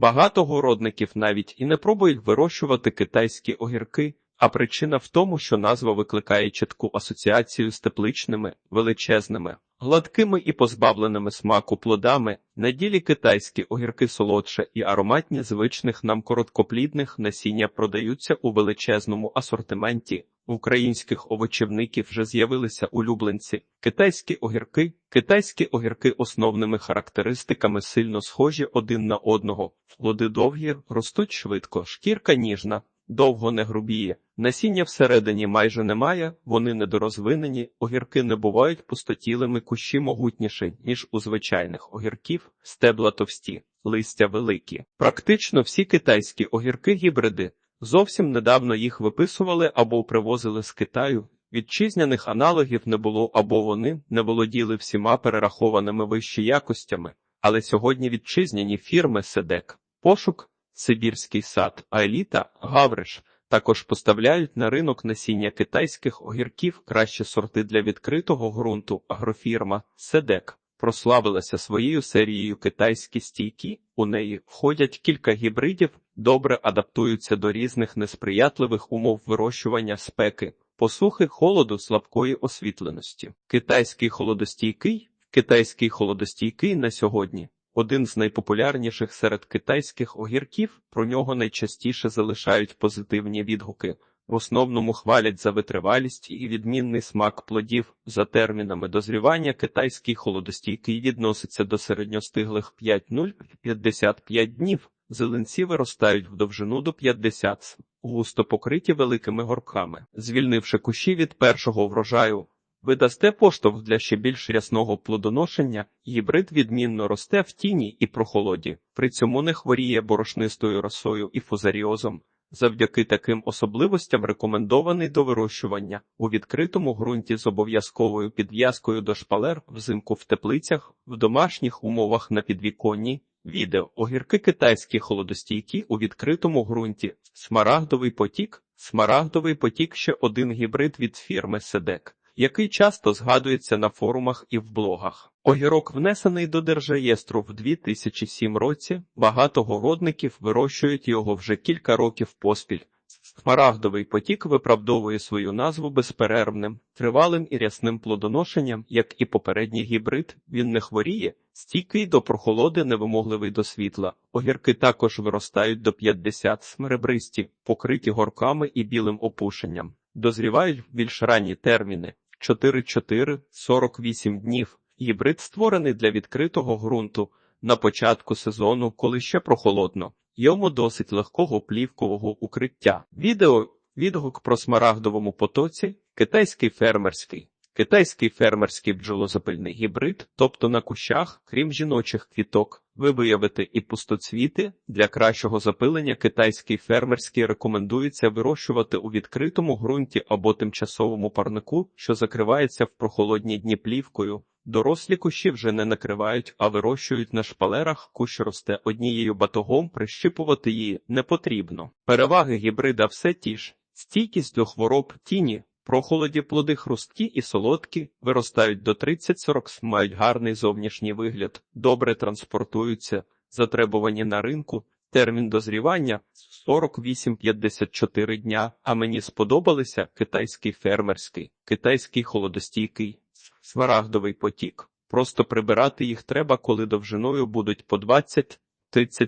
Багато городників навіть і не пробують вирощувати китайські огірки, а причина в тому, що назва викликає чітку асоціацію з тепличними, величезними, гладкими і позбавленими смаку плодами. На ділі китайські огірки солодше і ароматні звичних нам короткоплідних насіння продаються у величезному асортименті. Українських овочівників вже з'явилися улюбленці. Китайські огірки. Китайські огірки основними характеристиками сильно схожі один на одного. Плоди довгі, ростуть швидко, шкірка ніжна, довго не грубіє. Насіння всередині майже немає, вони недорозвинені, огірки не бувають пустотілими, кущі могутніші, ніж у звичайних огірків, стебла товсті, листя великі. Практично всі китайські огірки гібриди. Зовсім недавно їх виписували або привозили з Китаю. Вітчизняних аналогів не було або вони не володіли всіма перерахованими вищі якостями, але сьогодні вітчизняні фірми Седек, Пошук, Сибірський сад, Аеліта, Гавриш також поставляють на ринок насіння китайських огірків кращі сорти для відкритого ґрунту. Агрофірма Седек прославилася своєю серією китайські стійки. У неї входять кілька гібридів, добре адаптуються до різних несприятливих умов вирощування спеки, посухи, холоду, слабкої освітленості. Китайський холодостійкий, китайський холодостійкий на сьогодні. Один з найпопулярніших серед китайських огірків, про нього найчастіше залишають позитивні відгуки. В основному хвалять за витривалість і відмінний смак плодів. За термінами дозрівання китайський холодостійкий відноситься до середньостиглих 5-0-55 днів. Зеленці виростають в довжину до 50 см, густо покриті великими горбками. Звільнивши кущі від першого врожаю, ви дасте поштовх для ще більш рясного плодоношення, гібрид відмінно росте в тіні і прохолоді, при цьому не хворіє борошнистою росою і фузаріозом. Завдяки таким особливостям рекомендований до вирощування у відкритому ґрунті з обов'язковою підв'язкою до шпалер, взимку в теплицях, в домашніх умовах на підвіконні. Відео огірки китайські холодостійкі у відкритому ґрунті, смарагдовий потік, смарагдовий потік ще один гібрид від фірми Седек який часто згадується на форумах і в блогах. Огірок внесений до держреєстру в 2007 році. Багато городників вирощують його вже кілька років поспіль. Смарагдовий потік виправдовує свою назву безперервним, тривалим і рясним плодоношенням, як і попередній гібрид, він не хворіє, стійкий до прохолоди, невимогливий до світла. Огірки також виростають до 50 смеребристі, покриті горками і білим опушенням. Дозрівають більш ранні терміни 4-4-48 днів. Гібрид створений для відкритого ґрунту на початку сезону, коли ще прохолодно. Йому досить легкого плівкового укриття. Відео відгук про смарагдовому потоці, китайський фермерський. Китайський фермерський бджолозапильний гібрид, тобто на кущах, крім жіночих квіток, ви виявите і пустоцвіти. Для кращого запилення китайський фермерський рекомендується вирощувати у відкритому ґрунті або тимчасовому парнику, що закривається в прохолодні дні плівкою. Дорослі кущі вже не накривають, а вирощують на шпалерах, кущ росте однією батогом, прищипувати її не потрібно. Переваги гібрида все ті ж. Стійкість до хвороб тіні, прохолоді плоди хрусткі і солодкі, виростають до 30-40 мають гарний зовнішній вигляд, добре транспортуються, затребувані на ринку, термін дозрівання 48-54 дня, а мені сподобалися китайський фермерський, китайський холодостійкий, смарагдовий потік. Просто прибирати їх треба, коли довжиною будуть по 20-30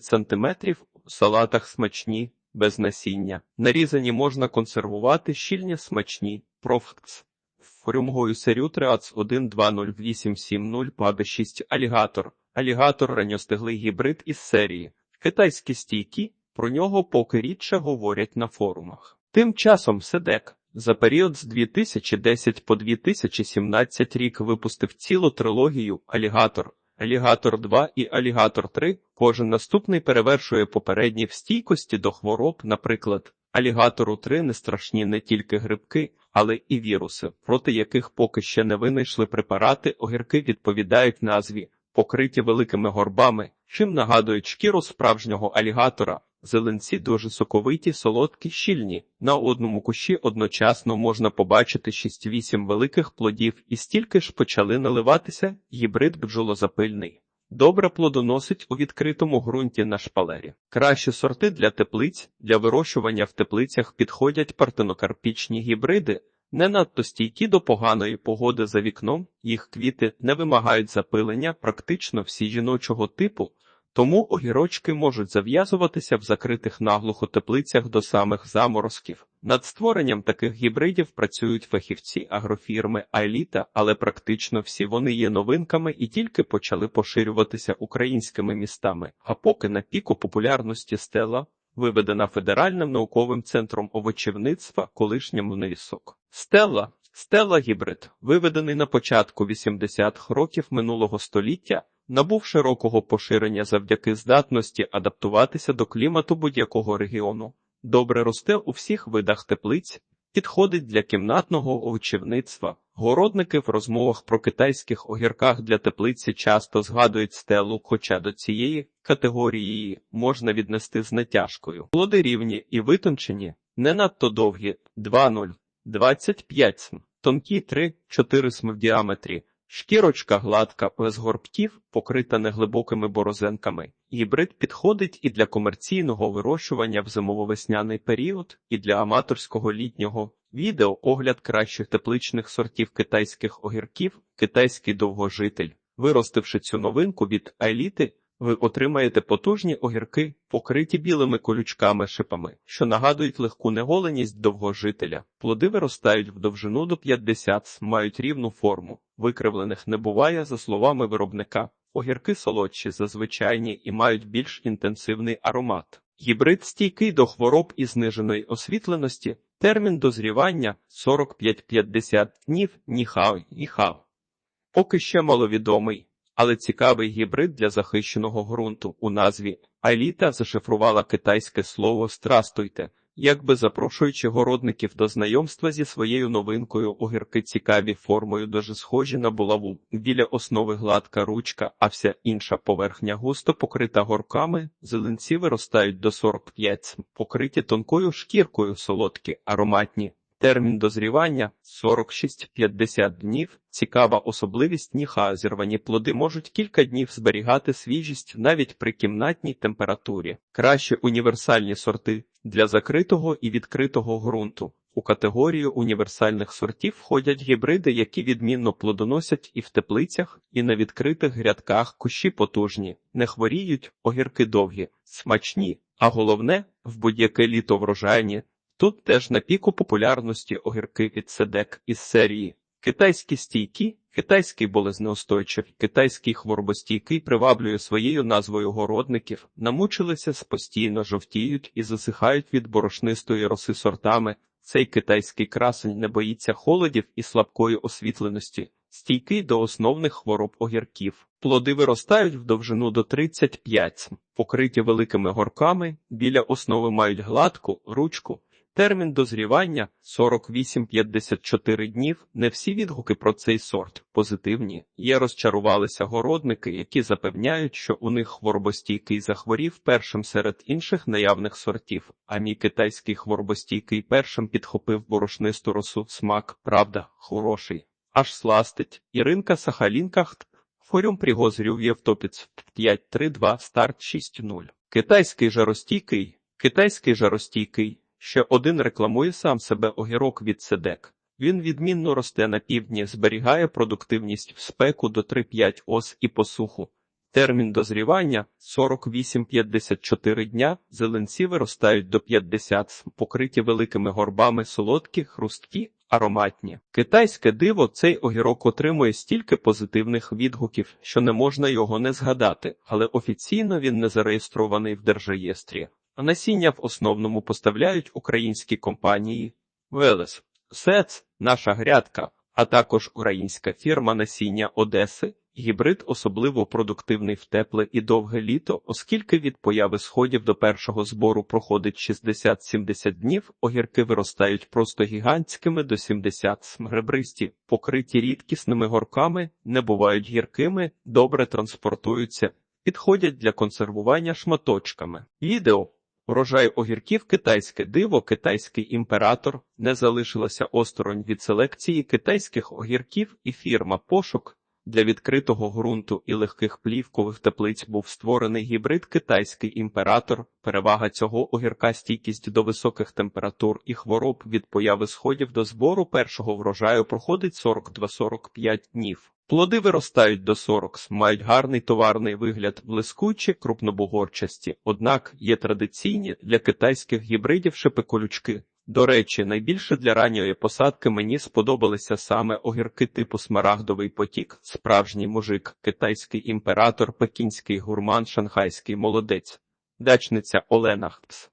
см, у салатах смачні, без насіння. Нарізані можна консервувати щільні смачні, профкс. Фрюмгою серю Триац 120870 пабе 6 алігатор. Алігатор ранньостиглий гібрид із серії. Китайські стійкі, про нього поки рідше говорять на форумах. Тим часом Седек за період з 2010 по 2017 рік випустив цілу трилогію Алігатор, Алігатор 2 і Алігатор 3. Кожен наступний перевершує попередні в стійкості до хвороб, наприклад, алігатору 3 не страшні не тільки грибки, але і віруси, проти яких поки ще не винайшли препарати, огірки відповідають назві, покриті великими горбами, чим нагадують шкіру справжнього алігатора. Зеленці дуже соковиті, солодкі, щільні. На одному кущі одночасно можна побачити 6-8 великих плодів і стільки ж почали наливатися гібрид бджолозапильний. Добре плодоносить у відкритому ґрунті на шпалері. Кращі сорти для теплиць для вирощування в теплицях підходять партенокарпічні гібриди, не надто стійкі до поганої погоди за вікном, їх квіти не вимагають запилення практично всі жіночого типу, тому огірочки можуть зав'язуватися в закритих наглухо теплицях до самих заморозків. Над створенням таких гібридів працюють фахівці агрофірми Айліта, але практично всі вони є новинками і тільки почали поширюватися українськими містами. А поки на піку популярності стела виведена Федеральним науковим центром овочівництва колишнім внесок. Стелла Стелла гібрид, виведений на початку 80-х років минулого століття, набув широкого поширення завдяки здатності адаптуватися до клімату будь-якого регіону. Добре росте у всіх видах теплиць, підходить для кімнатного овочівництва. Городники в розмовах про китайських огірках для теплиці часто згадують стелу, хоча до цієї категорії можна віднести з натяжкою. Плоди рівні і витончені, не надто довгі 2,0, 25 см, тонкі 3-4 см в діаметрі. Шкірочка гладка, без горбків, покрита неглибокими борозенками. Гібрид підходить і для комерційного вирощування в зимово-весняний період, і для аматорського літнього. Відео огляд кращих тепличних сортів китайських огірків, китайський довгожитель. Виростивши цю новинку від Айліти, ви отримаєте потужні огірки, покриті білими колючками шипами, що нагадують легку неголеність довгожителя. Плоди виростають в довжину до 50 мають рівну форму. Викривлених не буває, за словами виробника. Огірки солодші, зазвичайні і мають більш інтенсивний аромат. Гібрид стійкий до хвороб і зниженої освітленості. Термін дозрівання 45-50 днів ніхав ніхав. Поки ще маловідомий, але цікавий гібрид для захищеного ґрунту у назві Айліта зашифрувала китайське слово Страстуйте, якби запрошуючи городників до знайомства зі своєю новинкою огірки цікаві формою дуже схожі на булаву. Біля основи гладка ручка, а вся інша поверхня густо покрита горками, зеленці виростають до 45 см, покриті тонкою шкіркою солодкі, ароматні. Термін дозрівання 46-50 днів. Цікава особливість ніха. Зірвані плоди можуть кілька днів зберігати свіжість навіть при кімнатній температурі. Краще універсальні сорти для закритого і відкритого ґрунту. У категорію універсальних сортів входять гібриди, які відмінно плодоносять і в теплицях, і на відкритих грядках кущі потужні, не хворіють, огірки довгі, смачні, а головне в будь-яке літо врожайні. Тут теж на піку популярності огірки від седек із серії китайські стійкі, китайський болезнеустойчивий, китайський хворобостійкий приваблює своєю назвою городників, намучилися постійно жовтіють і засихають від борошнистої роси сортами. Цей китайський красень не боїться холодів і слабкої освітленості, стійкий до основних хвороб огірків. Плоди виростають в довжину до 35 см, покриті великими горками, біля основи мають гладку, ручку. Термін дозрівання 48-54 днів. Не всі відгуки про цей сорт позитивні. Є розчарувалися городники, які запевняють, що у них хворобостійкий захворів першим серед інших наявних сортів. А мій китайський хворобостійкий першим підхопив борошнисту росу. Смак, правда, хороший. Аж сластить. Іринка Сахалінка Форум пригозрів Євтопіц 532 старт 6.0. Китайський жаростійкий. Китайський жаростійкий. Ще один рекламує сам себе огірок від седек. Він відмінно росте на півдні, зберігає продуктивність в спеку до 3-5 ос і посуху. Термін дозрівання 48-54 дня, зеленці виростають до 50 покриті великими горбами солодкі, хрусткі, ароматні. Китайське диво цей огірок отримує стільки позитивних відгуків, що не можна його не згадати, але офіційно він не зареєстрований в держреєстрі. Насіння в основному поставляють українські компанії Велес, Сец, наша грядка, а також українська фірма насіння Одеси. Гібрид особливо продуктивний в тепле і довге літо, оскільки від появи сходів до першого збору проходить 60-70 днів, огірки виростають просто гігантськими до 70 смребристі, покриті рідкісними горками, не бувають гіркими, добре транспортуються, підходять для консервування шматочками. Відео Урожай огірків китайське диво, китайський імператор. Не залишилася осторонь від селекції китайських огірків і фірма пошук Для відкритого ґрунту і легких плівкових теплиць був створений гібрид китайський імператор. Перевага цього огірка стійкість до високих температур і хвороб від появи сходів до збору першого врожаю проходить 42-45 днів. Плоди виростають до 40, мають гарний товарний вигляд, блискучі, крупнобугорчасті, однак є традиційні для китайських гібридів шипиколючки. До речі, найбільше для ранньої посадки мені сподобалися саме огірки типу смарагдовий потік, справжній мужик, китайський імператор, пекінський гурман, шанхайський молодець, дачниця Олена Хпс.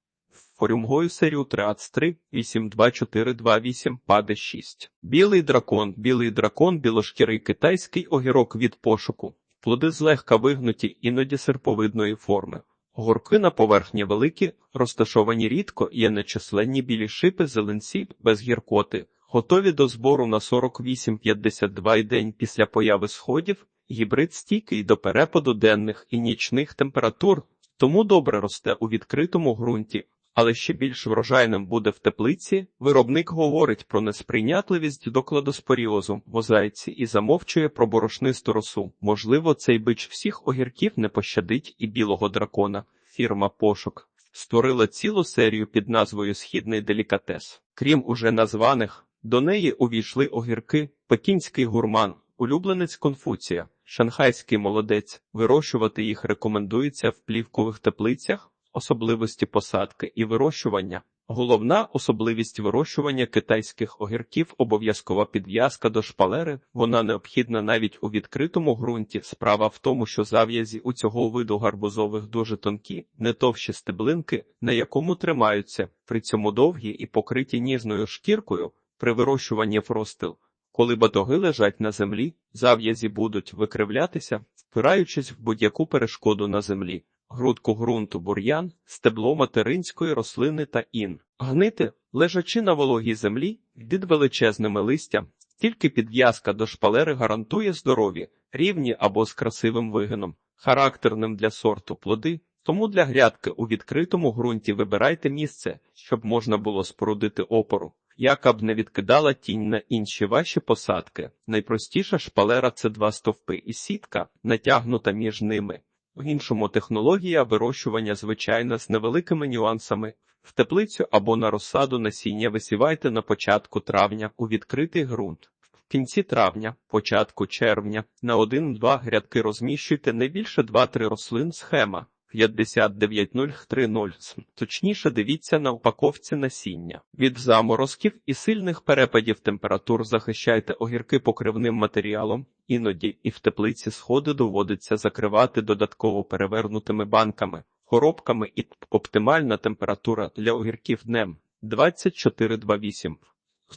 Форюмгою серію 33, 82428, паде 6. Білий дракон, білий дракон, білошкірий китайський огірок від пошуку. Плоди злегка вигнуті, іноді серповидної форми. Горки на поверхні великі, розташовані рідко, є нечисленні білі шипи зеленці без гіркоти, готові до збору на 48-52 день після появи сходів, гібрид стійкий до перепаду денних і нічних температур, тому добре росте у відкритому ґрунті, але ще більш врожайним буде в теплиці. Виробник говорить про несприйнятливість до кладоспоріозу, мозаїці і замовчує про борошнисту росу. Можливо, цей бич всіх огірків не пощадить і білого дракона. Фірма Пошук створила цілу серію під назвою Східний делікатес. Крім уже названих, до неї увійшли огірки, пекінський гурман, улюбленець Конфуція, шанхайський молодець. Вирощувати їх рекомендується в плівкових теплицях особливості посадки і вирощування. Головна особливість вирощування китайських огірків обов'язкова підв'язка до шпалери. Вона необхідна навіть у відкритому ґрунті. Справа в тому, що зав'язі у цього виду гарбузових дуже тонкі, не товщі стеблинки, на якому тримаються, при цьому довгі і покриті ніжною шкіркою при вирощуванні фростил. Коли батоги лежать на землі, зав'язі будуть викривлятися, впираючись в будь-яку перешкоду на землі грудку ґрунту бур'ян, стебло материнської рослини та ін. Гнити, лежачи на вологій землі, під величезними листям, тільки підв'язка до шпалери гарантує здорові, рівні або з красивим вигином, характерним для сорту плоди. Тому для грядки у відкритому ґрунті вибирайте місце, щоб можна було спорудити опору, яка б не відкидала тінь на інші ваші посадки. Найпростіша шпалера це два стовпи і сітка, натягнута між ними. В іншому технологія вирощування звичайна з невеликими нюансами. В теплицю або на розсаду насіння висівайте на початку травня у відкритий ґрунт. В кінці травня, початку червня, на 1-2 грядки розміщуйте не більше 2-3 рослин схема 59030. Точніше дивіться на упаковці насіння. Від заморозків і сильних перепадів температур захищайте огірки покривним матеріалом. Іноді і в теплиці сходи доводиться закривати додатково перевернутими банками, коробками і оптимальна температура для огірків днем 24-28.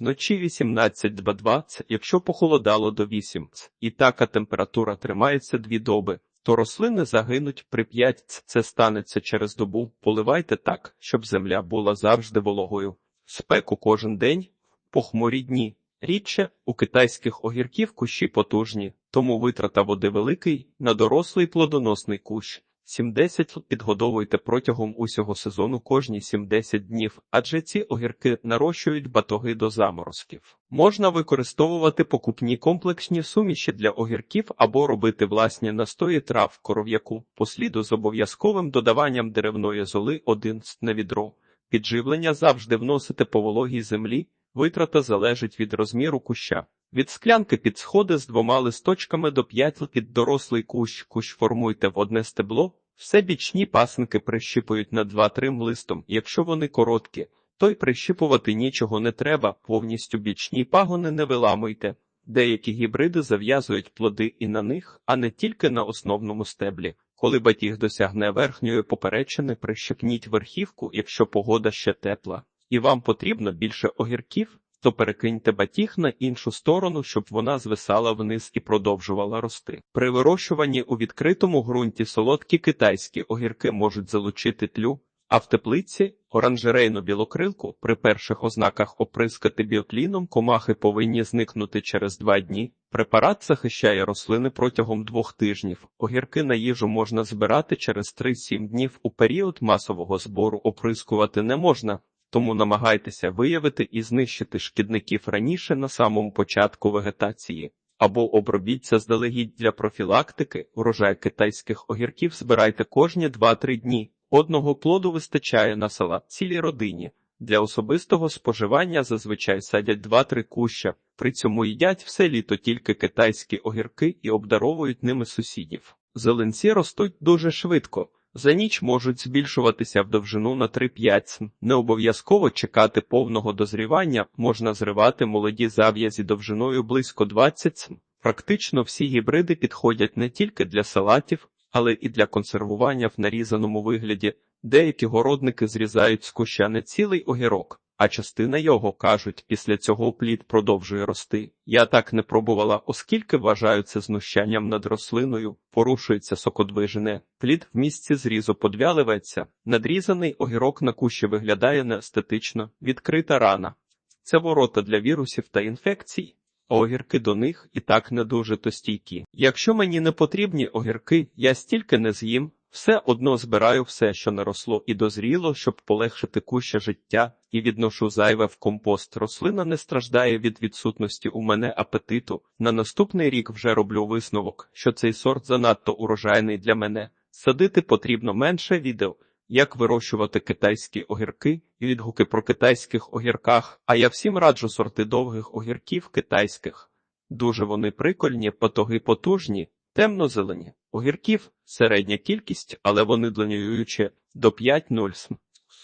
Вночі 18-20, якщо похолодало до 8, і така температура тримається дві доби, то рослини загинуть при п'ять це станеться через добу. Поливайте так, щоб земля була завжди вологою. Спеку кожен день, похмурі дні. Рідше у китайських огірків кущі потужні, тому витрата води великий на дорослий плодоносний кущ. 70 підгодовуйте протягом усього сезону кожні 70 днів, адже ці огірки нарощують батоги до заморозків. Можна використовувати покупні комплексні суміші для огірків або робити власні настої трав коров'яку, посліду з обов'язковим додаванням деревної золи один на відро. Підживлення завжди вносите по вологій землі. Витрата залежить від розміру куща. Від склянки під сходи з двома листочками до п'ять під дорослий кущ. Кущ формуйте в одне стебло. Все бічні пасинки прищіпують на 2-3 листом. Якщо вони короткі, то й прищіпувати нічого не треба, повністю бічні пагони не виламуйте. Деякі гібриди зав'язують плоди і на них, а не тільки на основному стеблі. Коли батіг досягне верхньої поперечини, прищепніть верхівку, якщо погода ще тепла і вам потрібно більше огірків, то перекиньте батіг на іншу сторону, щоб вона звисала вниз і продовжувала рости. При вирощуванні у відкритому ґрунті солодкі китайські огірки можуть залучити тлю, а в теплиці оранжерейну білокрилку при перших ознаках оприскати біокліном комахи повинні зникнути через два дні. Препарат захищає рослини протягом двох тижнів. Огірки на їжу можна збирати через 3-7 днів. У період масового збору оприскувати не можна. Тому намагайтеся виявити і знищити шкідників раніше на самому початку вегетації. або обробіть заздалегідь для профілактики. Урожай китайських огірків збирайте кожні 2-3 дні. Одного плоду вистачає на салат цілій родині. Для особистого споживання зазвичай садять 2-3 куща, при цьому їдять все літо тільки китайські огірки і обдаровують ними сусідів. Зеленці ростуть дуже швидко. За ніч можуть збільшуватися в довжину на 3-5 см. Не обов'язково чекати повного дозрівання, можна зривати молоді зав'язі довжиною близько 20 см. Практично всі гібриди підходять не тільки для салатів, але і для консервування в нарізаному вигляді. Деякі городники зрізають з куща не цілий огірок, а частина його, кажуть, після цього плід продовжує рости. Я так не пробувала, оскільки вважаю це знущанням над рослиною, порушується сокодвижене. Плід в місці зрізу подвяливається, надрізаний огірок на кущі виглядає неестетично, відкрита рана. Це ворота для вірусів та інфекцій. Огірки до них і так не дуже то стійкі. Якщо мені не потрібні огірки, я стільки не з'їм, все одно збираю все, що наросло і дозріло, щоб полегшити куща життя, і відношу зайве в компост. Рослина не страждає від відсутності у мене апетиту. На наступний рік вже роблю висновок, що цей сорт занадто урожайний для мене. Садити потрібно менше відео. Як вирощувати китайські огірки і відгуки про китайських огірках, а я всім раджу сорти довгих огірків китайських. Дуже вони прикольні, потоги потужні, темно-зелені. Огірків середня кількість, але вони длинюючі до 5-0 см.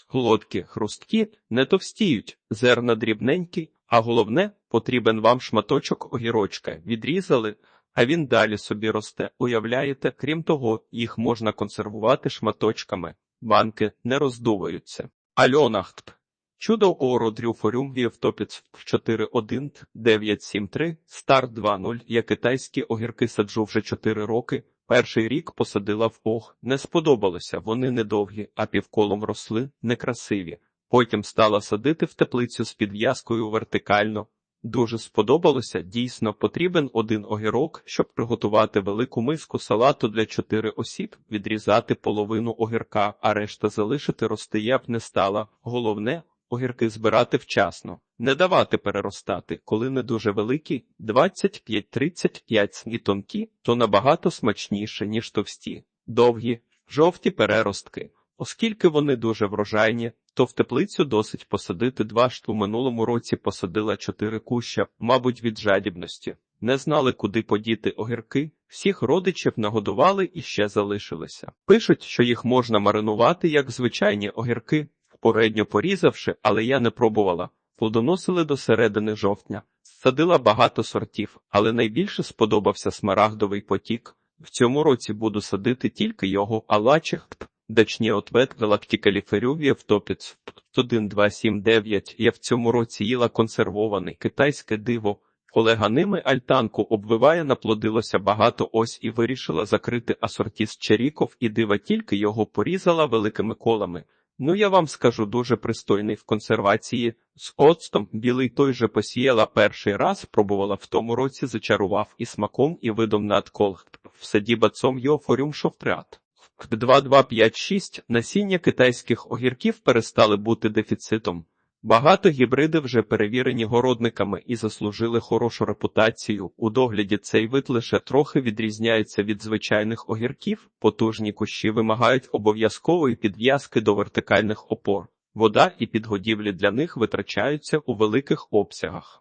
Голодкі, хрусткі, не товстіють, зерна дрібненькі, а головне, потрібен вам шматочок огірочка. Відрізали, а він далі собі росте. Уявляєте, крім того, їх можна консервувати шматочками. Банки не роздуваються. Альонахт. Чудо Оро Дрюфорюм Віевтопіц 41973, Стар 2.0. Я китайські огірки саджу вже 4 роки. Перший рік посадила в ох, не сподобалося, вони недовгі, а півколом росли, некрасиві. Потім стала садити в теплицю з підв'язкою вертикально. Дуже сподобалося, дійсно потрібен один огірок, щоб приготувати велику миску салату для чотири осіб, відрізати половину огірка, а решта залишити рости не стала. Головне огірки збирати вчасно, не давати переростати, коли не дуже великі, 25-35 і тонкі, то набагато смачніше, ніж товсті, довгі, жовті переростки. Оскільки вони дуже врожайні, то в теплицю досить посадити два шту. Минулому році посадила чотири куща, мабуть, від жадібності. Не знали, куди подіти огірки, всіх родичів нагодували і ще залишилися. Пишуть, що їх можна маринувати як звичайні огірки, попередньо порізавши, але я не пробувала. Плодоносили до середини жовтня. Садила багато сортів, але найбільше сподобався смарагдовий потік. В цьому році буду садити тільки його, алачих, дачні ответ галактикаліферювія в топіц 1279. Я в цьому році їла консервований китайське диво. Колега ними альтанку обвиває, наплодилося багато ось і вирішила закрити асортіс черіков і дива тільки його порізала великими колами. Ну, я вам скажу дуже пристойний в консервації. З оцтом білий той же посіяла перший раз, пробувала в тому році, зачарував і смаком, і видом надкол. В саді бацом йофорюм шовтрят. 2256 насіння китайських огірків перестали бути дефіцитом. Багато гібриди вже перевірені городниками і заслужили хорошу репутацію. У догляді цей вид лише трохи відрізняється від звичайних огірків. Потужні кущі вимагають обов'язкової підв'язки до вертикальних опор. Вода і підгодівлі для них витрачаються у великих обсягах.